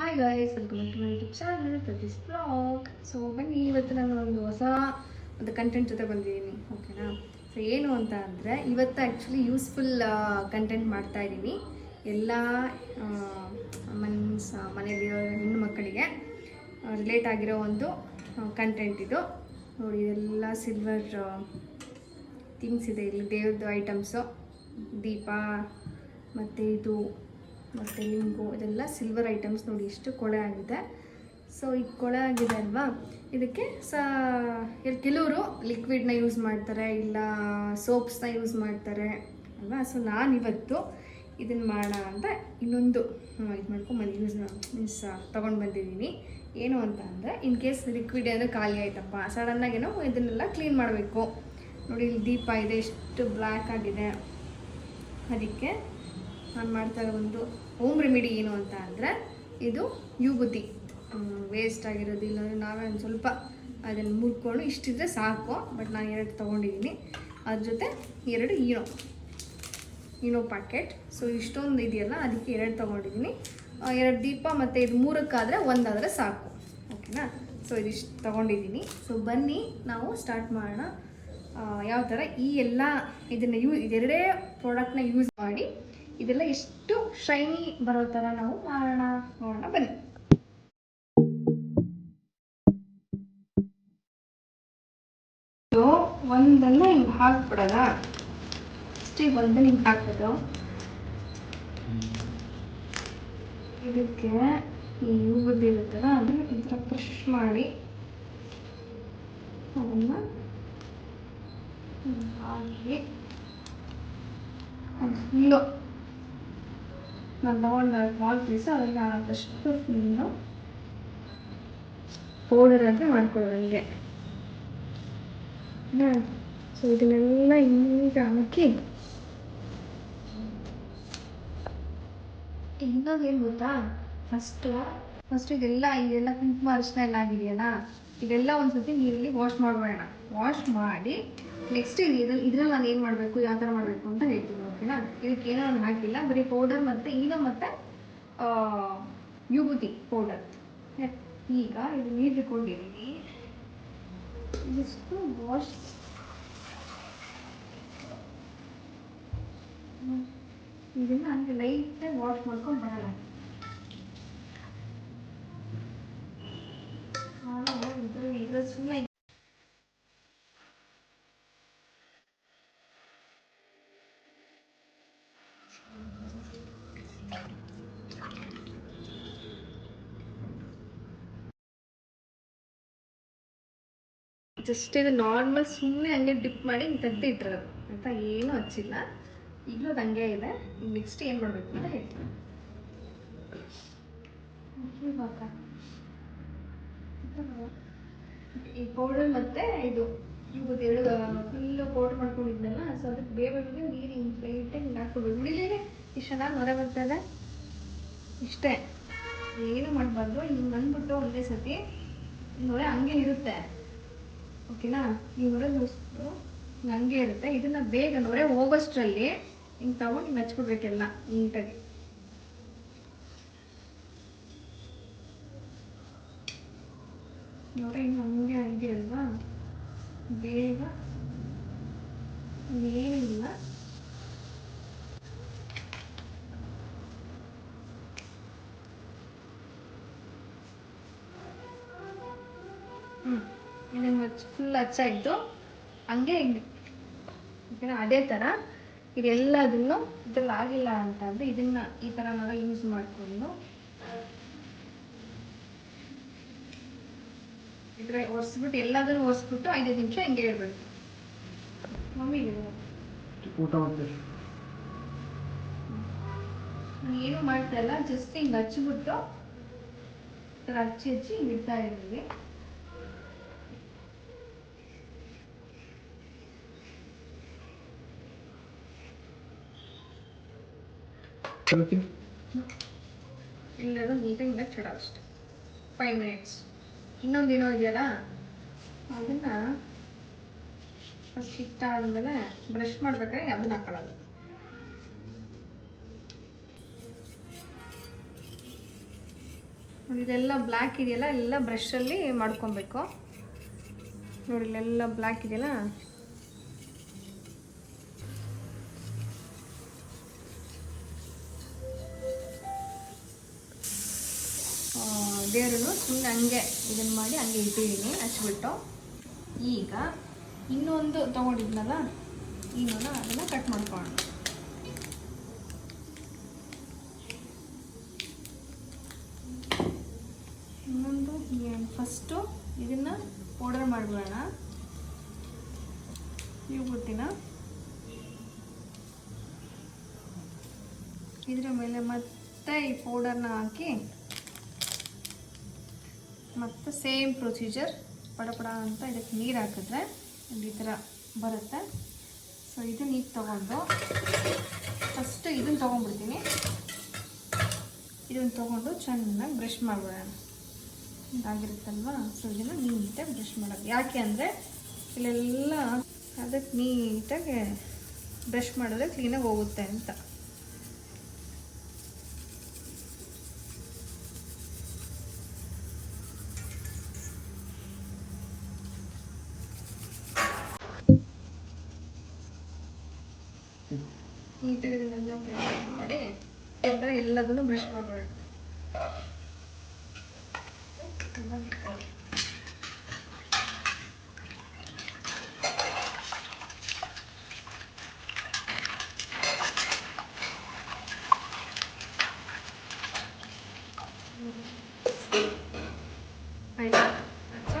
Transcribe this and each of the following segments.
Hi guys welcome to my YouTube channel ಪ್ರತಿಸ್ blog so ಬನ್ನಿ, ಇವತ್ತು ನಾನು ಒಂದು ಹೊಸ ಒಂದು ಕಂಟೆಂಟ್ ಜೊತೆ ಬಂದಿದ್ದೀನಿ ಓಕೆನಾ ಸೊ ಏನು ಅಂತ ಅಂದರೆ, ಇವತ್ತು ಆ್ಯಕ್ಚುಲಿ ಯೂಸ್ಫುಲ್ ಕಂಟೆಂಟ್ ಮಾಡ್ತಾ ಇದ್ದೀನಿ. ಎಲ್ಲ ಮೀನ್ಸ್ ಮನೆಯಲ್ಲಿರೋ ಹೆಣ್ಣು ಮಕ್ಕಳಿಗೆ ರಿಲೇಟ್ ಆಗಿರೋ ಒಂದು ಕಂಟೆಂಟ್ ಇದು. ನೋಡಿ ಎಲ್ಲ ಸಿಲ್ವರ್ ಥಿಂಗ್ಸ್ ಇದೆ. ಇಲ್ಲಿ ದೇವ್ರದ್ದು ಐಟಮ್ಸು ದೀಪ, ಮತ್ತು ಇದು ಮತ್ತು ಲಿಂಗು ಇದೆಲ್ಲ ಸಿಲ್ವರ್ ಐಟಮ್ಸ್ ನೋಡಿ ಇಷ್ಟು ಕೊಳೆ ಆಗಿದೆ. ಸೊ ಈಗ ಕೊಳೆ ಆಗಿದೆ ಅಲ್ವಾ? ಇದಕ್ಕೆ ಸಾ ಕೆಲವರು ಲಿಕ್ವಿಡ್ನ ಯೂಸ್ ಮಾಡ್ತಾರೆ, ಇಲ್ಲ ಸೋಪ್ಸ್ನ ಯೂಸ್ ಮಾಡ್ತಾರೆ ಅಲ್ವಾ? ಸೊ ನಾನಿವತ್ತು ಇದನ್ನು ಮಾಡೋಣ ಅಂತ ಇನ್ನೊಂದು ಇದು ಮಾಡ್ಕೊಂಡು ಯೂಸ್ ಮೀನ್ಸ್ ತೊಗೊಂಡು ಬಂದಿದ್ದೀನಿ. ಏನು ಅಂತ ಅಂದರೆ ಇನ್ ಕೇಸ್ ಲಿಕ್ವಿಡ್ ಏನೋ ಖಾಲಿ ಆಯ್ತಪ್ಪ ಸಡನ್ನಾಗೇನೋ ಇದನ್ನೆಲ್ಲ ಕ್ಲೀನ್ ಮಾಡಬೇಕು. ನೋಡಿ, ಇಲ್ಲಿ ದೀಪ ಇದೆ ಎಷ್ಟು ಬ್ಲ್ಯಾಕ್ ಆಗಿದೆ. ಅದಕ್ಕೆ ನಾನು ಮಾಡ್ತಾ ಇರೋ ಒಂದು ಹೋಮ್ ರೆಮಿಡಿ ಏನು ಅಂತ ಅಂದರೆ ಇದು ಯೂಬುದ್ದಿ ವೇಸ್ಟ್ ಆಗಿರೋದಿಲ್ಲ ನಾವೇ ಒಂದು ಸ್ವಲ್ಪ ಅದನ್ನು ಮುರ್ಕೊಂಡು ಇಷ್ಟಿದ್ರೆ ಸಾಕು. ಬಟ್ ನಾನು ಎರಡು ತೊಗೊಂಡಿದ್ದೀನಿ ಅದ್ರ ಜೊತೆ ಎರಡು ಈನೋ. ಈನೋ ಪ್ಯಾಕೆಟ್ ಸೊ ಇಷ್ಟೊಂದು ಇದೆಯಲ್ಲ, ಅದಕ್ಕೆ ಎರಡು ತೊಗೊಂಡಿದ್ದೀನಿ ಎರಡು ದೀಪ ಮತ್ತು ಇದು ಮೂರಕ್ಕಾದರೆ ಒಂದಾದರೆ ಸಾಕು. ಓಕೆನಾ ಸೊ ಇದಿಷ್ಟು ತೊಗೊಂಡಿದ್ದೀನಿ ಸೊ ಬನ್ನಿ, ನಾವು ಸ್ಟಾರ್ಟ್ ಮಾಡೋಣ. ಯಾವ ಥರ ಈ ಎಲ್ಲ ಇದನ್ನು ಯೂ, ಇದೆರಡೇ ಪ್ರಾಡಕ್ಟ್ನ ಯೂಸ್ ಮಾಡಿ ಇದೆಲ್ಲ ಎಷ್ಟು ಶೈನಿ ಬರೋ ಥರ ನಾವು ಮಾಡೋಣ ನೋಡೋಣ. ಬನ್ನಿ. ಒಂದನ್ನು ಹಿಂಗೆ ಹಾಕ್ಬಿಡೋದ? ಅಷ್ಟೇ ಒಂದನ್ನ ಹಿಂಗೆ ಹಾಕೋದು ಇದಕ್ಕೆ ಈ ಹೂವದ್ದು ಅದನ್ನ ಈ ಥರ ಮಾಡಿ ಅದನ್ನು ಹಾಕಿ ಅದು ಫುಲ್ಲು ನಾನು ತಗೊಂಡ ಸ್ಮಾಲ್ ಪೀಸ್ ಅದನ್ನು ಆದಷ್ಟು ಫುಲ್ಲು ಪೌಡರ್ ಆಗಿ ಮಾಡ್ಕೊಳ್ಳೋದಂಗೆ ಸೊ ಇದನ್ನೆಲ್ಲ ಈಗ ಹಾಕಿ ಇನ್ನೊಂದು ಏನು ಗೊತ್ತಾ ಫಸ್ಟು ಫಸ್ಟ್ ಇದೆಲ್ಲ ಇದೆಲ್ಲ ಕುಂಕುಮ ಅರಿಶಿನ ಎಲ್ಲ ಆಗಿದೆಯಲ್ಲ ಇದೆಲ್ಲ ಒಂದ್ಸತಿ ನೀರಲ್ಲಿ ವಾಶ್ ಮಾಡಬೇಡ ವಾಶ್ ಮಾಡಿ ನೆಕ್ಸ್ಟ್ ಇದು ಇದ್ರಲ್ಲಿ ನಾನು ಏನು ಮಾಡಬೇಕು, ಯಾವ ಥರ ಮಾಡಬೇಕು ಅಂತ ಹೇಳ್ತೀನಿ ಓಕೆನಾ ಇದಕ್ಕೆ ಏನೋ ನಾನು ಹಾಕಿಲ್ಲ, ಬರೀ ಪೌಡರ್ ಮತ್ತು ಈಗ ಮತ್ತು ಯುಗುತಿ ಪೌಡರ್ ಈಗ ಇದು ನೀರು ಇಟ್ಕೊಂಡಿದ್ದೀನಿ ಇದಿಷ್ಟು ವಾಶ್ ಇದನ್ನ ಹಂಗೆ ಲೈಟಾಗಿ ವಾಶ್ ಮಾಡ್ಕೊಂಡು ಬರೋಣ ನಾನು ಇದ್ರ ಇದ್ರ ಸುಮ್ಮನೆ ಜಸ್ಟ್ ಇದು ನಾರ್ಮಲ್ ಸುಮ್ಮನೆ ಹಂಗೆ ಡಿಪ್ ಮಾಡಿ ತೆಗ್ದು ಇಟ್ಟಿರೋದು ಅಂತ ಏನೂ ಹಚ್ಚಿಲ್ಲ. ಈಗಲೂ ಅದು ಹಂಗೆ ಇದೆ. ನೆಕ್ಸ್ಟ್ ಏನು ಮಾಡಬೇಕು ಅಂತ ಹೇಳ್ತೀನಿ. ಇವಾಗ ಈ ಪೌಡರ್ ಮತ್ತೆ ಇದು ಎರಡು ಫುಲ್ಲು ಪೌಡರ್ ಮಾಡ್ಕೊಂಡಿದ್ನಲ್ಲ ಸೊ ಅದಕ್ಕೆ ಬೇಗ ನೀರು ಹಿಂಗೆ ಲೈಟಾಗಿ ಹಿಂಗೆ ಹಾಕ್ಕೊಡ್ಬೇಕು ಬಿಡಿಲೇನೆ ಇಷ್ಟು ಚೆನ್ನಾಗಿ ಹೊರ ಬರ್ತದೆ ಇಷ್ಟೇ. ಏನು ಮಾಡಬಾರ್ದು ಹಿಂಗೆ ಅಂದ್ಬಿಟ್ಟು ಒಂದೇ ಸತಿ ನೋಡಿ ಹಂಗೆ ಇರುತ್ತೆ. ಓಕೆನಾ? ಈ ಹೊರ ಮುಗಿಸ್ಬಿಟ್ಟು ಹಂಗೆ ಇರುತ್ತೆ. ಇದನ್ನ ಬೇಗ ನೊರೆ ಹೋಗೋಷ್ಟರಲ್ಲಿ ಹಿಂಗೆ ತಗೊಂಡು ಹಿಂಗೆ ಹಚ್ಕೊಡ್ಬೇಕೆಲ್ಲ ನೀಟಾಗಿ. ನೊರೆ ಹಿಂಗೆ ಇದೆ ಅಲ್ವಾ ಬೇಗ ಏನಿಲ್ಲ ಹ್ಞೂ ಇದನ್ನು ಫುಲ್ ಹಚ್ಚಾಯಿತು ಹಂಗೆ ಅದೇ ಥರ ಇದೆಲ್ಲದನ್ನು ಇದ್ರಲ್ಲಿ ಆಗಿಲ್ಲ ಅಂತ ಅಂದರೆ ಇದನ್ನು ಈ ಥರ ನಾವು ಯೂಸ್ ಮಾಡಿಕೊಂಡು ಇದ್ರ ಒರೆಸ್ಬಿಟ್ಟು ಎಲ್ಲಾದರೂ ಒರೆಸ್ಬಿಟ್ಟು ಐದೈದು ನಿಮಿಷ ಹಿಂಗೆ ಇಡಬೇಕು ಮಮ್ಮಿ ಊಟ ಏನು ಮಾಡ್ತಾ ಇಲ್ಲ ಜಸ್ಟ್ ಹಿಂಗೆ ಹಚ್ಚಿಬಿಟ್ಟು ಹಚ್ಚಿ ಹಚ್ಚಿ ಇಡ್ತಾ ಇದ್ದೀವಿ. ಇಲ್ಲದ ನೀಟಾಗಿ ಚಡ ಅಷ್ಟೆ ಫೈವ್ ಮಿನಿಟ್ಸ್ ಇನ್ನೊಂದು ಏನೋ ಇದೆಯಲ್ಲ ಅದನ್ನು ಫಸ್ಟ್ ಇಟ್ಟಾದ್ಮೇಲೆ ಬ್ರಷ್ ಮಾಡ್ಬೇಕಾದ್ರೆ ಅದನ್ನ ಹಾಕೊಳ್ಳೋದು. ಇದೆಲ್ಲ ಬ್ಲ್ಯಾಕ್ ಇದೆಯಲ್ಲ, ಎಲ್ಲ ಬ್ರಷಲ್ಲಿ ಮಾಡ್ಕೊಬೇಕು. ನೋಡಿ ಇಲ್ಲೆಲ್ಲ ಬ್ಲ್ಯಾಕ್ ಇದೆಯಲ್ಲ? ದೇವರನ್ನು ಸುಮ್ಮನೆ ಹಂಗೆ ಇದನ್ನು ಮಾಡಿ ಹಂಗೆ ಇಟ್ಟಿದ್ದೀನಿ ಹಚ್ಬಿಟ್ಟು. ಈಗ ಇನ್ನೊಂದು ತೊಗೊಂಡಿದ್ನಲ್ಲ, ಇನ್ನೊಂದು ಅದನ್ನು ಕಟ್ ಮಾಡ್ಕೊಳ್ಳೋಣ. ಇನ್ನೊಂದು ಫಸ್ಟು ಇದನ್ನು ಪೌಡರ್ ಮಾಡಿಬಿಡೋಣ. ಗೊತ್ತಿನ ಇದರ ಮೇಲೆ ಮತ್ತೆ ಈ ಪೌಡರ್ನ ಹಾಕಿ ಮತ್ತು ಸೇಮ್ ಪ್ರೊಸೀಜರ್ ಪಡಪಡ ಅಂತ ಇದಕ್ಕೆ ನೀರು ಹಾಕಿದ್ರೆ ಈ ಥರ ಬರುತ್ತೆ. ಸೊ ಇದು ನೀರು ತೊಗೊಂಡು ಫಸ್ಟು ಇದನ್ನು ತೊಗೊಂಡ್ಬಿಡ್ತೀನಿ. ಇದನ್ನು ತೊಗೊಂಡು ಚೆನ್ನಾಗಿ ಬ್ರಷ್ ಮಾಡಿಬಿಡೋಣ ಇದಾಗಿರುತ್ತಲ್ವಾ? ಸೊ ಇದನ್ನು ನೀಟಾಗಿ ಬ್ರಷ್ ಮಾಡೋದು. ಯಾಕೆ ಅಂದರೆ, ಇಲ್ಲೆಲ್ಲ ಅದಕ್ಕೆ ನೀಟಾಗಿ ಬ್ರಷ್ ಮಾಡಿದ್ರೆ ಕ್ಲೀನಾಗಿ ಹೋಗುತ್ತೆ ಅಂತ. ಎಲ್ಲ ಎಲ್ಲದನ್ನು ಬ್ರಷ್ ಮಾಡಬೇಡ ಆಯ್ತಾ? ಹಚ್ಚು.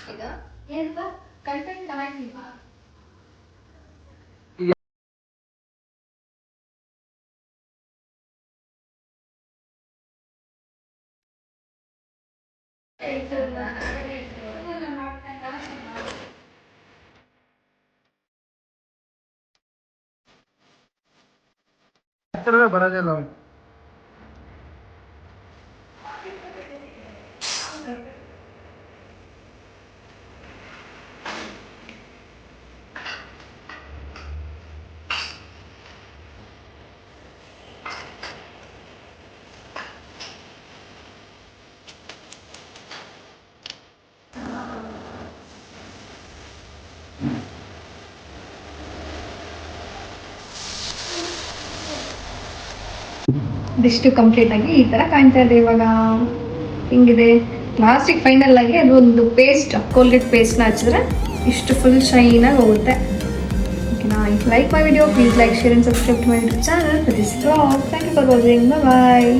ಸ್ವಲ್ಪ ಕೊಡಿ ಆಯ್ತು ಕೊಡಿ ಕೊಡಿ ಈಗ ಏನಪ್ಪ ಕಂಟೆಂಟ್ ಚೆನ್ನಾಗಿಲ್ಲ ಹತ್ತಿರವೇ ಬರೋದಿಲ್ಲ ಅವ್ನು. ಇದಿಷ್ಟು ಕಂಪ್ಲೀಟ್ ಆಗಿ ಈ ಥರ ಕಾಣ್ತಾ ಇದೆ. ಇವಾಗ ಹಿಂಗಿದೆ. ಲಾಸ್ಟಿಗೆ ಫೈನಲ್ ಆಗಿ ಅದು ಒಂದು ಪೇಸ್ಟ್ ಕೋಲ್ಗೇಟ್ ಪೇಸ್ಟ್ನ ಹಚ್ಚಿದ್ರೆ ಇಷ್ಟು ಫುಲ್ ಶೈನಾಗಿ ಹೋಗುತ್ತೆ. ಓಕೆನಾ if like my video please like share and subscribe my channel this thank you for watching bye